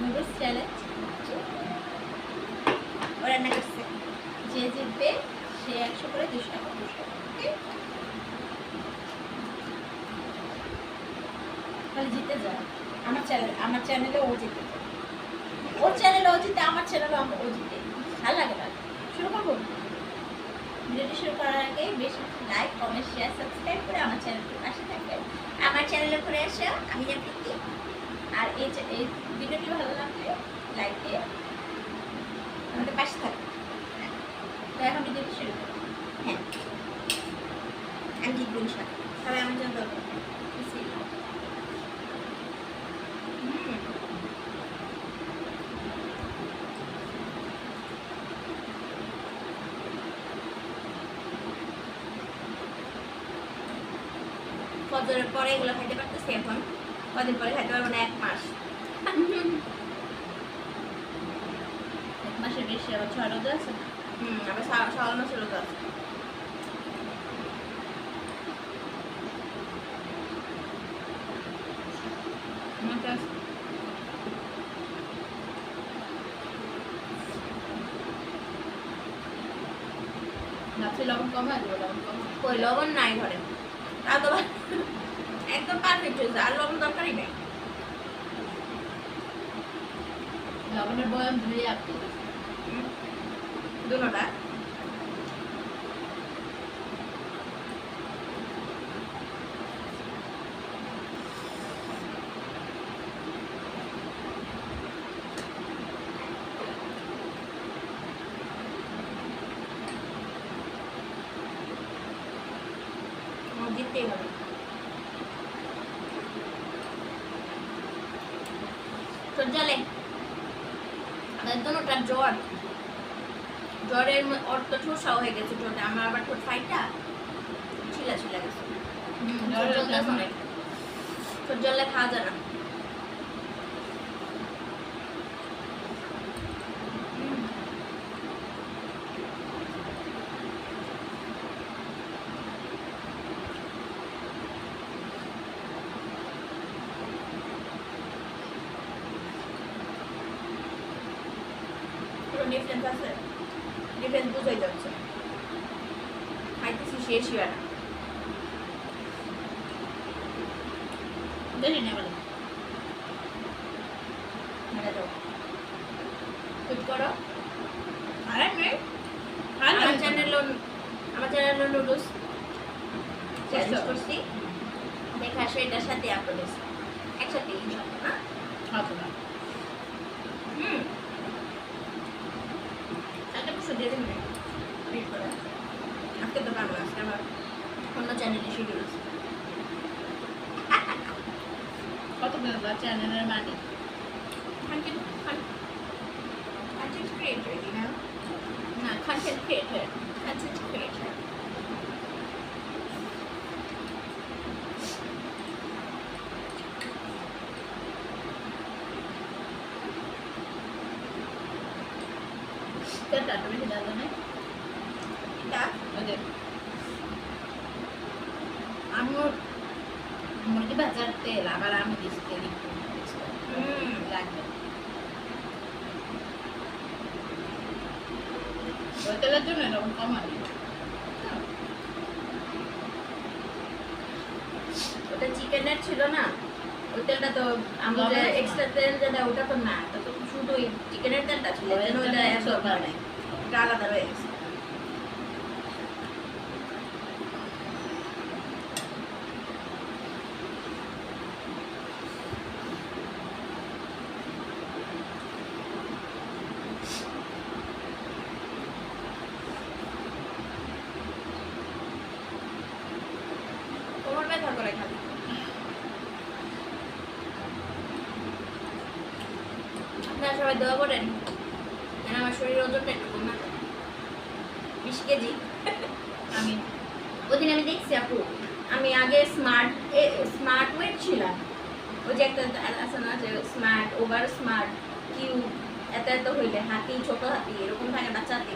Noodles challenge ও রান্না করছে। যে জিতবে, সে একশো করে দুশো টাকা ওকে? তাহলে জিতে যায়। আমার চ্যানেল আমার চ্যানেলে ও জিতে যায়। ওর চ্যানেলে ও জিতে, আমার চ্যানেলে ও জিতে। ভালো লাগে না। শুরু করব? ভিডিওটি শুরু করার আগে বেশি লাইক কমেন্ট শেয়ার সাবস্ক্রাইব করে আমার চ্যানেলটি পাশে থাকবেন। আমার চ্যানেলে ঘুরে আসে আমি প্রীতি আর এই ভিডিওটি ভালো লাগলে লাইক দিয়ে আমাদের পাশে থাকবে তো এখন ভিডিওটি শুরু করি। হ্যাঁ। আমি জিতবো সবাই আমার জন্য দোয়া করবেন। বিসমিল্লাহ। হুম ফজরের পরে এগুলো খাইতে পারতেছি এখন। কদিন পরে খাইতে পারব না এক মাস। এক মাসের বেশি আবার ছয় রোজা আছে? হুম আবার সওয়াল মাসের রোজা আছে। লবণ কমা দেবো লবণ কমা কই লবণ নাই ঘরে। তা তো পারফেক্ট হয়েছে আর লবণ দরকারই নেই। লবণের বয়াম ধুয়ে আপনি আমার জিততেই হবে। তোর জলে ওটা জ্বর। জ্বরের অর্থ ওর তো ঠোসা হয়ে গেছে ঠোঁটে আমার আবার ঠোঁট ফাইটা। ছিলা ছিলা গেছে। ঠোঁট জলে খাওয়া যায় না। ডিফারেন্স আছে ডিফারেন্স বুঝাই যাচ্ছে। খাইতেছি শেষ হয় না দেখি না বলে করো। আরে মেয়ে আমার চ্যানেল আমার চ্যানেল নুডলস চ্যালেঞ্জ করছি। দেখা আসো এটার সাথে আপলোড একসাথে ইনশাল্লাহ না খাব হুম। দেবেন ওয়েট করে আজকে তো না, আজকে আমার অন্য চ্যানেলে শিডিউল আছে কত করে চ্যানেলের মানে content con- content creator, you know? না content creator, content creator. তেলটা একটু বেশি দেওয়া যায় যে আমিও মুরগি ভাজার তেল আবার আমি দিচ্ছি তেল একটু লাগবে। ওই তেলের জন্য এরকম কম হয়। ওটা চিকেনের ছিল না? ওই তেলটা তো না? এক্সট্রা তেল যেটা ওটা তো না। ওটা তো শুধু ওই চিকেনের তেলটা ছিল। ওটা এত আলাদা রয়ে গেছে কোমর ব্যথা করে খালি আপনারা সবাই দোয়া করেন যেন আমার শরীর ওজনটা একটু কমে। বিশ কেজি। আমি, ওদিন আমি দেখছি আপু, আমি আগে স্মার্ট স্মার্ট ওয়েট ছিলাম। ওই যে একটা আছে না, যে স্মার্ট ওভার স্মার্ট কিউ এত এত হইলে, হাতি, ছোট হাতি, এরকম থাকে বাচ্চা হাতি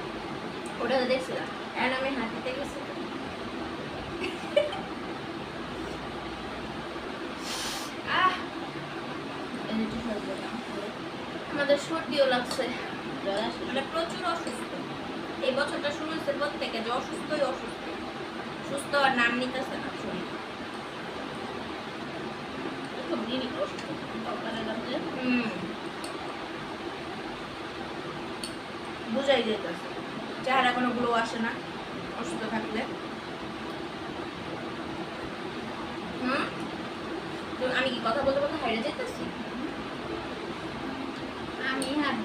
ওটা দেখছিলাম। এখন আমি হাতিতে গেছি আহ এই যে সব দিলাম আমাদের সর্দিও লাগছে। মানে প্রচুর অসুস্থ। এই বছরটা শুরু হয়েছে প্রত্যেকে যে অসুস্থই অসুস্থ। সুস্থ আর নাম নিতেছে না শরীর। বুঝাই যেতেছে চেহারা কোনো গ্লো আসে না অসুস্থ থাকলে। আমি কি কথা বলতে বলতে হারিয়ে যেতেছি আমি হ্যাঁ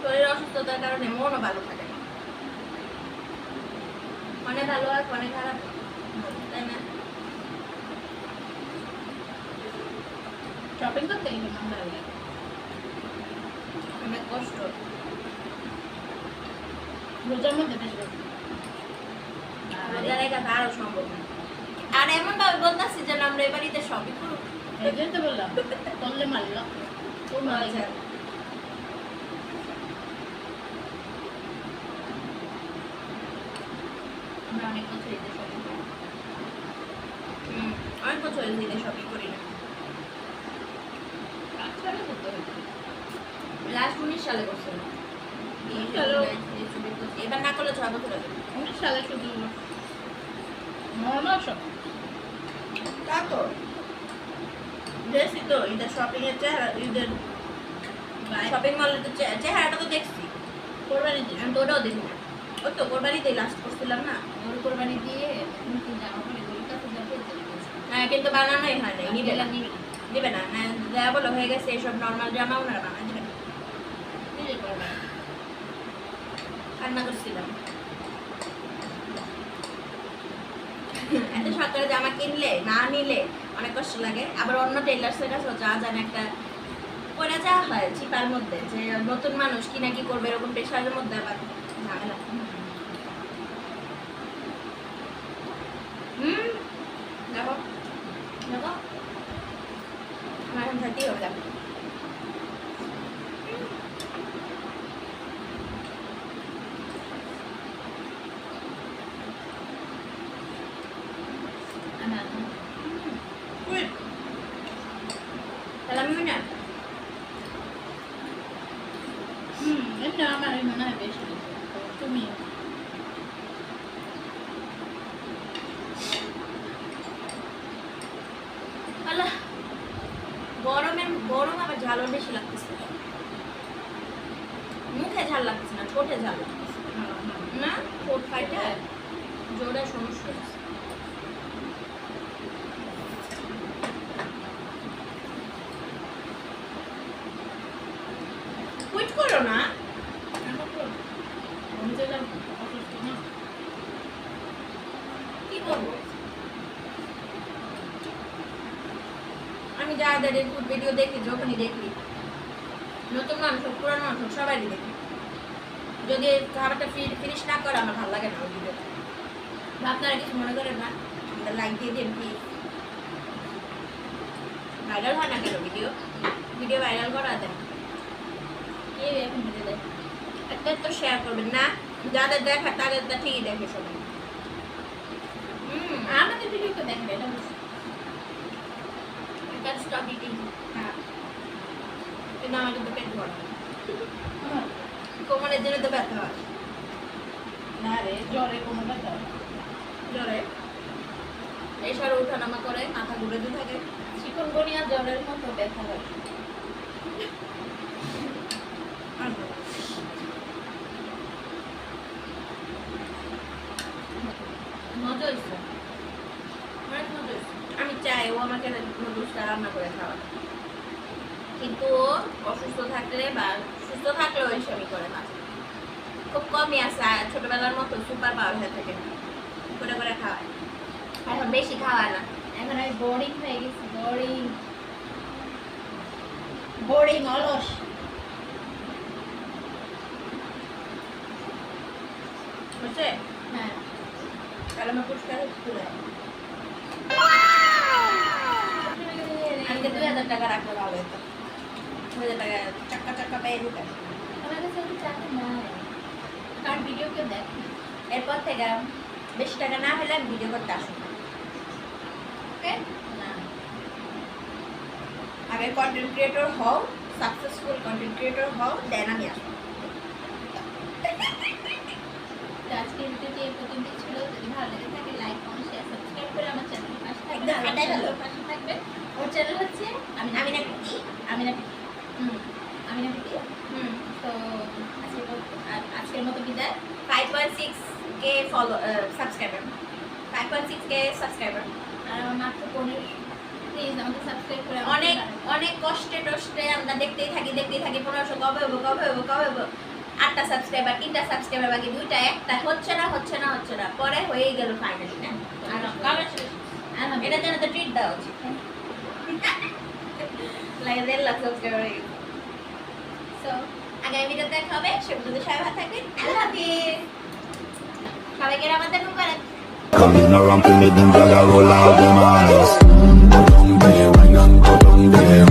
শরীর অসুস্থতার কারণে মনও ভালো থাকে মনে ভালো আর মনে খারাপ তাই না? শপিং করতে গেলে আমার ভালো লাগে। অনেক কষ্ট। রোজার মধ্যে বেশ কষ্ট। আর রোজা তো আরও সম্ভব না আর এমন ভাবে বলতেছি যেন আমরা এই বাড়িতে সবই করব এই তো বললাম, করলে মারল। আমরা অনেক বছর ঈদের শপিং করি অনেক বছর হয়েছে ঈদে করি না। কাজ করে করতে হতো লাস্ট উনিশ সালে এবার না করলে ছয় বছর আগে উনিশ সালে শুধু শপ তা তো। দেখছি তো ঈদের শপিং এর চেহারা ঈদের শপিং মলের তো চেহারাটা তো দেখছি। কোরবানি দিন। আমি তো ওটাও দেখি না। ওই তো কোরবানিতেই লাস্ট করছিলাম না। গরু কোরবানি দিয়ে জামা পরে হ্যাঁ কিন্তু বানানোই হয় না। নিবে না না। দিবে না। না যা বলো হয়ে গেছে এইসব নর্মাল জামা ওনারা বানায় দিবে না। রান্না করছিলাম। এত সরকারি জামা কিনলে না নিলে অনেক কষ্ট লাগে। আবার অন্য টেলার্সের কাছেও যা জানে একটা পরে যা হয় চিপার মধ্যে, যে নতুন মানুষ কি না কি করবে এরকম পেশারের মধ্যে আবার ঝামেলা। হুম দেখো দেখো আমার হবে। দেখো আমার Uy. Mo na. হুম এটা আমার মনে হয় বেশি তুমি আল্লাহ গরমের গরম আবার ঝালও বেশি লাগতেছে। মুখে ঝাল লাগতেছে না ঠোঁটে ঝাল লাগতেছে। না? ঠোঁট ফাইটে? জোরে সমস্যা হচ্ছে কুইট করো না আমি তো এলাম অসুস্থ না কি করব আমি যাদের ফুড ভিডিও দেখি, যখনই দেখি, নতুন মানুষ হোক, পুরানো মানুষ হোক সবাই দেখি। যদি খাবারটা ফিনিশ না করে, আমার ভালো লাগে না ওই ভিডিওটা আপনারা কিছু মনে করেন না আমরা লাইক দিয়ে দিন প্লিজ ভাইরাল হয় না কেন ভিডিও ভিডিও ভাইরাল করা দেন কে এখন দিতে দেয় একটা তো শেয়ার করবেন, না? যাদের দেখা, তাদের ঠিকই দেখে সবাই। আমাদের ভিডিও তো দেখবে এটা স্টপ ইটিং হ্যাঁ কিন্তু আমার কিন্তু পেট আমার কোমরের জন্য তো ব্যথা হয় না রে জ্বরে কোনো ব্যথা। জ্বরে? এসব উঠানামা করে মাথা ঘুরে দিয়ে থাকে। চিকন গনিয়া জ্বরের মতো ব্যথা হয়। মজা হয়েছে অনেক মজা হয়েছে আমি চাই ও আমাকে নুডলসটা রান্না করে খাওয়া কিন্তু ও অসুস্থ থাকলে বা সুস্থ থাকলে ওই সবই করে না। খুব কমই আছে ছোটবেলার মতো সুপার পাওয়ার হয়ে থাকে। করে করে খাওয়ায়। এখন বেশি খাওয়ায় না। এখন আমি বোরিং হয়ে গেছি বোরিং বোরিং অলস। বুঝছে হ্যাঁ। তাহলে আমার পুরস্কার দুই হাজার টাকা রাখলে ভালো হতো। হাজার টাকা চাক্কা চাক্কা পেয়ে দিতাম আমার কাছে একটু টাকা নাই কার ভিডিও কেউ দেখে এরপর থেকে বেশি টাকা না হলে আমি ভিডিও করতে আসব ওকে? না। আগে কন্টেন্ট ক্রিয়েটর হও সাকসেসফুল কন্টেন্ট ক্রিয়েটর হও দেন আমি আসব। আজকের ভিডিওটি এই পর্যন্ত ছিল। যদি ভালো লেগে থাকে লাইক কমেন্ট শেয়ার সাবস্ক্রাইব করে আমার চ্যানেলের পাশে। চ্যানেলের পাশে থাকবেন। ওর চ্যানেল হচ্ছে আমি আমি না কি আমিনা পিটি হুম আমিনা পিটি হুম তো আজকের মতো আজকের মতো বিদায়। Five point six k follow subscriber five point six k subscriber আর আমার মাত্র পনেরো প্লিজ আমাকে সাবস্ক্রাইব করে অনেক অনেক কষ্টে টষ্টে আমরা দেখতেই থাকি দেখতেই থাকি। পনেরোশো কবে হব কবে হব কবে হব? আটটা সাবস্ক্রাইবার তিনটা সাবস্ক্রাইবার বাকি দুইটা একটা হচ্ছে না হচ্ছে না হচ্ছে না। পরে হয়েই গেল ফাইনালি না? এটার জন্য তো ট্রিট দেওয়া উচিত। লাগে দেড় লাখ সাবস্ক্রাইবার হয়ে গেছে সো আগামী ভিডিওতে দেখা হবে সে পর্যন্ত সবাই ভালো থাকবেন আল্লাহ হাফিজ সবাইকে রামাদান মুবারক Coming around to me, them jagga roll out them eyes. Boom, boom, boom, boom, boom, boom, boom.